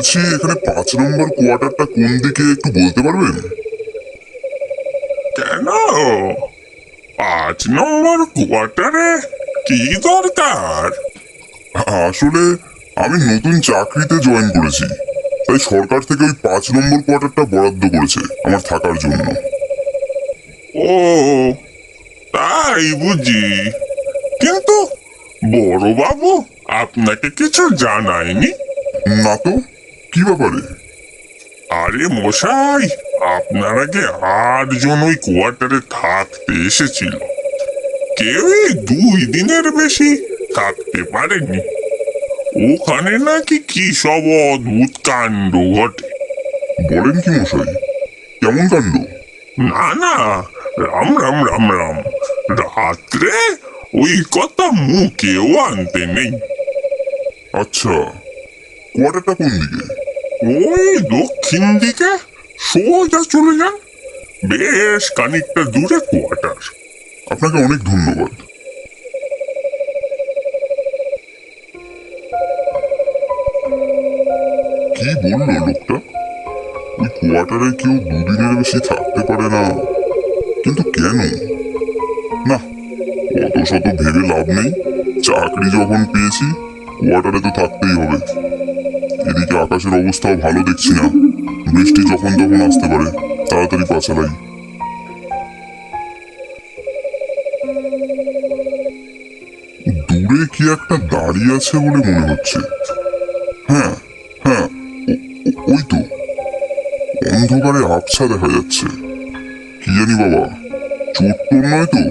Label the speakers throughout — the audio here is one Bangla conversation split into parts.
Speaker 1: বলছি এখানে পাঁচ নম্বর কোয়ার্টারটা কোন দিকে একটু বলতে পারবেন?
Speaker 2: কেন? পাঁচ নম্বর কোয়ার্টারে কি দরকার?
Speaker 1: আসলে আমি নতুন চাকরিতে জয়েন করেছি তাই সরকার থেকে ওই পাঁচ নম্বর কোয়ার্টারটা বরাদ্দ করেছে আমার থাকার জন্য।
Speaker 2: ও তাই বুঝি। কিন্তু বড়বাবু আপনাকে কিছু জানায়নি
Speaker 1: না তো। কি ব্যাপারে?
Speaker 2: আরে মশাই আপনার আগে আটজন ওই কোয়ার্টারে থাকতে এসেছিল। কেউই দুই দিনের বেশি থাকতে পারেনি ওখানে নাকি কি সব অদ্ভুত কাণ্ড ঘটে?
Speaker 1: বলেন কি মশাই কেমন কাণ্ড?
Speaker 2: না না রাম রাম রাম রাম। রাত্রে ওই কথা মুখেও আনতে নেই।
Speaker 1: আচ্ছা কোয়ার্টারটা কোন দিকে?
Speaker 2: ওই দক্ষিণ দিকে। সোজা চলে যান। বেশ খানিকটা দূরে কোয়ার্টার।
Speaker 1: আপনাকে অনেক ধন্যবাদ। কি বলল লোকটা? ওই কোয়ার্টারে কেউ দুদিনের বেশি থাকতে পারে না। কিন্তু কেন? না, অত শত ভেবে লাভ নেই। চাকরি যখন পেয়েছি, কোয়ার্টারে তো থাকতেই হবে। এদিকে আকাশের অবস্থাও ভালো দেখছি না। বৃষ্টি যখন তখন আসতে পারে, তাড়াতাড়ি পাছালাই দূরে কি একটা দাঁড়িয়ে আছে বলে মনে হচ্ছে। হ্যাঁ হ্যাঁ ওই তো। অন্ধকারে আবছা দেখা যাচ্ছে। কি জানি বাবা চোট নয় তো?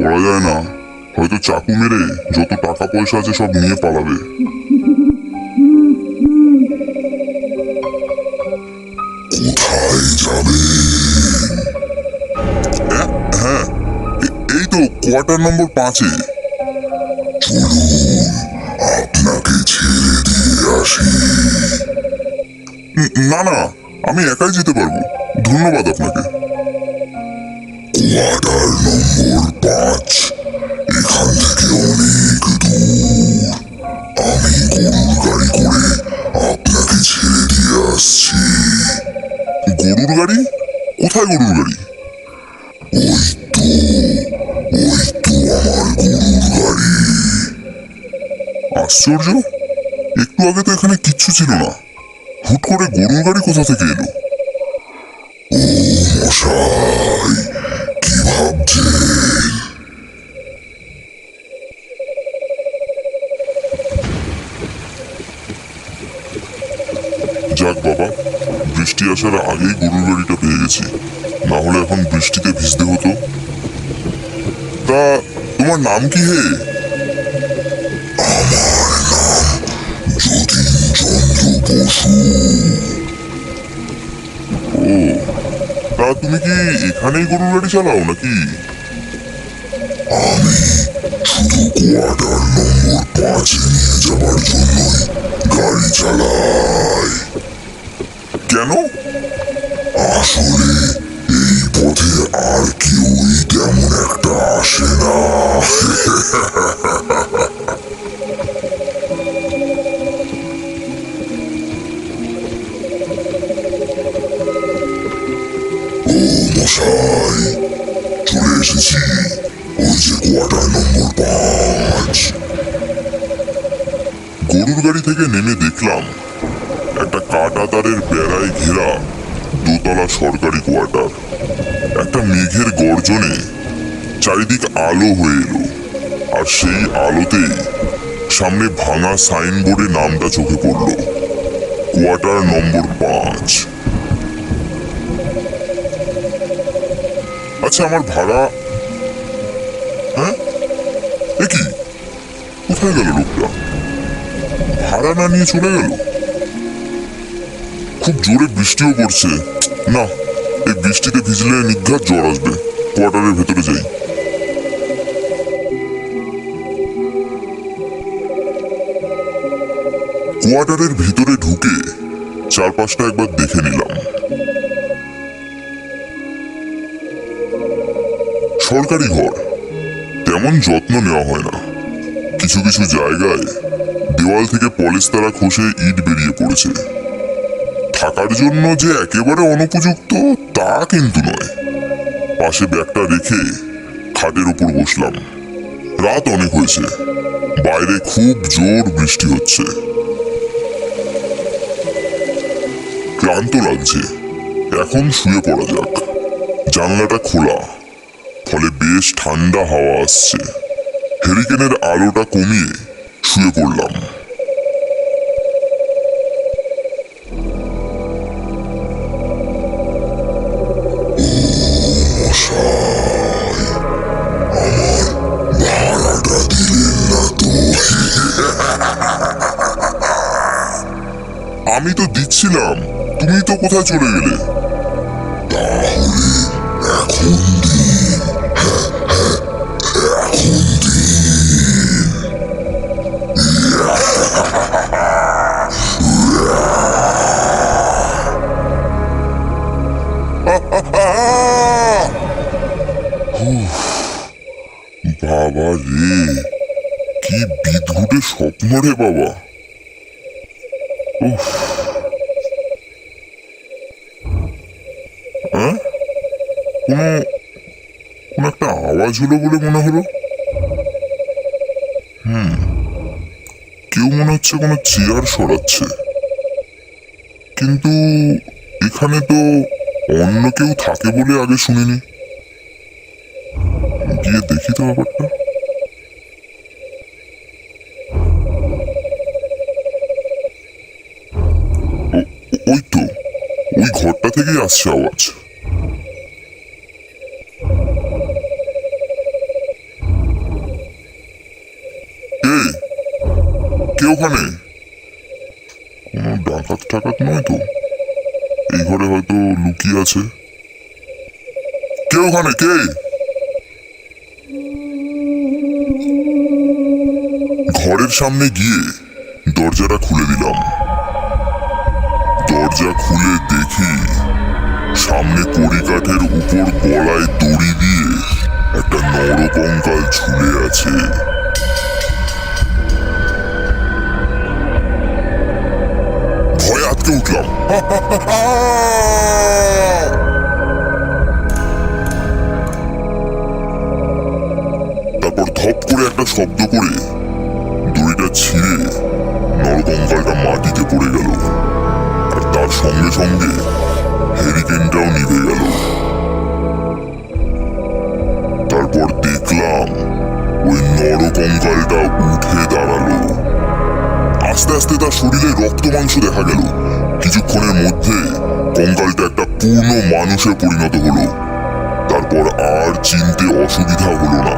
Speaker 1: বলা যায় না, হয়তো চাকু মেরে যত টাকা পয়সা আছে সব নিয়ে পালাবে। কোথায় হ্যাঁ এই তো কোয়ার্টার নম্বর পাঁচে। চলুন, আপনাকে ছেড়ে দিয়ে আসি। না না, আমি একাই যেতে পারব। ধন্যবাদ আপনাকে। কোয়ার্টার কোথায় গরুর গাড়ি ওই তো ওই তো আমার গরুর গাড়ি। আশ্চর্য? একটু আগে তো এখানে কিচ্ছু ছিল না। হুট করে গরুর গাড়ি কোথা থেকে এলো? ও মশাই, কি ভাবছেন? যাক বাবা বৃষ্টি আসার আগেই গরুর গাড়িটা পেয়ে গেছি। না হলে এখন বৃষ্টিতে ভিজতে হতো। তা তোমার নাম কি হে? বসু। ও তা তুমি কি এখানেই গরুর গাড়ি চালাও নাকি? আমি শুধু কোয়ার্টার নম্বর পাঁচে নিয়ে যাবার জন্যই গাড়ি চালাই। কেন আসলে এই পথে আর কেউই তেমন একটা আসে না। গরুর গাড়ি থেকে নেমে দেখলাম একটা কাটা তারের বেড়ায় ঘেরা দোতলা সরকারি কোয়ার্টার। একটা মেঘের গর্জনে চারিদিক আলো হয়ে এলো, আর সেই আলোতে সামনে ভাঙা সাইনবোর্ডে নামটা চোখে পড়ল, কোয়ার্টার নম্বর পাঁচ। আচ্ছা আমার ভাড়া হ্যাঁ? কি? কোথায় গেল লোকটা? ভাড়া না নিয়ে চলে গেল? খুব জোরে বৃষ্টিও পড়ছে। না, এই বৃষ্টিতে ভিজলে নিঘাত জ্বর আসবে। কোয়ার্টারের ভেতরে যাই। কোয়ার্টারের ভিতরে ঢুকে চারপাশটা একবার দেখে নিলাম। সরকারি ঘর, তেমন যত্ন নেওয়া হয় না। কিছু কিছু জায়গায় দেওয়াল থেকে পলেস্তারা খসে ইট বেরিয়ে পড়েছে। থাকার জন্য যে একেবারে অনুপযুক্ত, তা কিন্তু নয়। পাশে ব্যাগটা রেখে খাটের উপর বসলাম। রাত অনেক হয়েছে। বাইরে খুব জোর বৃষ্টি হচ্ছে। ক্লান্ত লাগছে। এখন শুয়ে পড়া যাক। জানলাটা খোলা। ফলে বেশ ঠান্ডা হাওয়া আসছে। হেরিকেনের আলোটা কমিয়ে শুয়ে পড়লাম। কোথায় চলে গেলে? বাবা রে কি বিদঘুটে স্বপ্ন রে বাবা। উফ। কোনো কোনো একটা আওয়াজ হলো বলে মনে হলো? হুম, কেউ মনে হচ্ছে কোনো চেয়ার সরাচ্ছে। কিন্তু এখানে তো অন্য কেউ থাকে বলে আগে শুনিনি। গিয়ে দেখি তো ব্যাপারটা। ওই তো, ওই ঘরটা থেকেই আসছে আওয়াজ কে কে ওখানে? কোনো ডাকাত টাকাত নয় তো? এই ঘরে হয়তো লুকিয়ে আছে। কে ওখানে? কে? ঘরের সামনে গিয়ে দরজাটা খুলে দিলাম। দরজা খুলে দেখি সামনে কড়িকাঠের উপর গলায় দড়ি দিয়ে একটা নরকঙ্কাল ঝুলে আছে। তারপর ধপ করে একটা শব্দ করে দড়িটা ছিঁড়ে নরকঙ্কালটা মাটিতে পড়ে গেল। আর তার সঙ্গে সঙ্গে হেরিকেনটাও নিভে গেল। তারপর দেখলাম ওই নরকঙ্কালটা উঠে দাঁড়াল। আস্তে আস্তে তার শরীরে রক্ত মাংস দেখা গেল। কিছুক্ষণের মধ্যে কঙ্কালটা একটা পূর্ণ মানুষে পরিণত হলো। তারপর আর চিনতে অসুবিধা হলো না।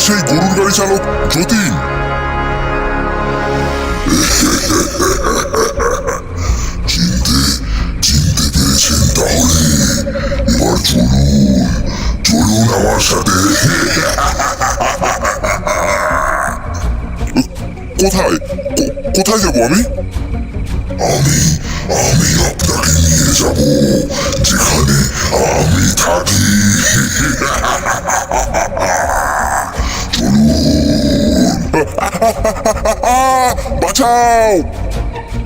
Speaker 1: সেই গরুর গাড়ি চালক, যতীন। তাহলে? সাথে। কোথায়? কোথায় যাব আমি? আমি আমি আপনাকে নিয়ে যাব, যেখানে আমি থাকি। বাঁচাও!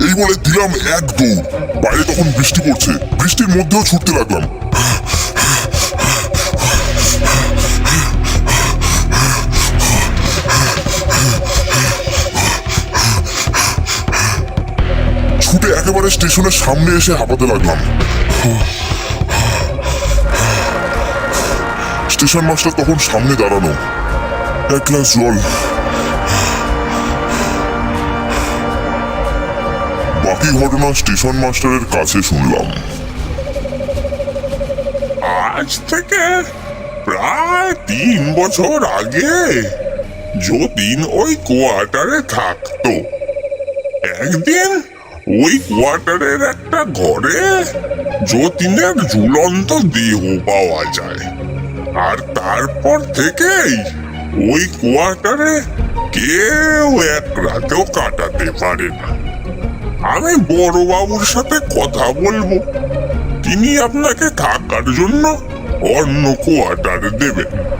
Speaker 1: এই বলে দিলাম এক দৌড় বাইরে তখন বৃষ্টি পড়ছে। বৃষ্টির মধ্যেও ছুটতে লাগলাম। একেবারে স্টেশনের সামনে এসে হাঁপাতে লাগলাম। স্টেশন মাস্টার তখন সামনে দাঁড়ানো এক গ্লাস জল। বাকি ঘটনা স্টেশন মাস্টারের কাছে শুনলাম।
Speaker 2: আজ থেকে প্রায় তিন বছর আগে যতীন ওই কোয়ার্টারে থাকতো। একদিন ওই কোয়ার্টারের একটা ঘরে যতীনের ঝুলন্ত দেহ পাওয়া যায়। আর তারপর থেকেই ওই কোয়ার্টারে কেউ এক রাতেও কাটাতে পারে না। আমি বড়বাবুর সাথে কথা বলব। তিনি আপনাকে থাকার জন্য অন্য কোয়ার্টার দেবেন।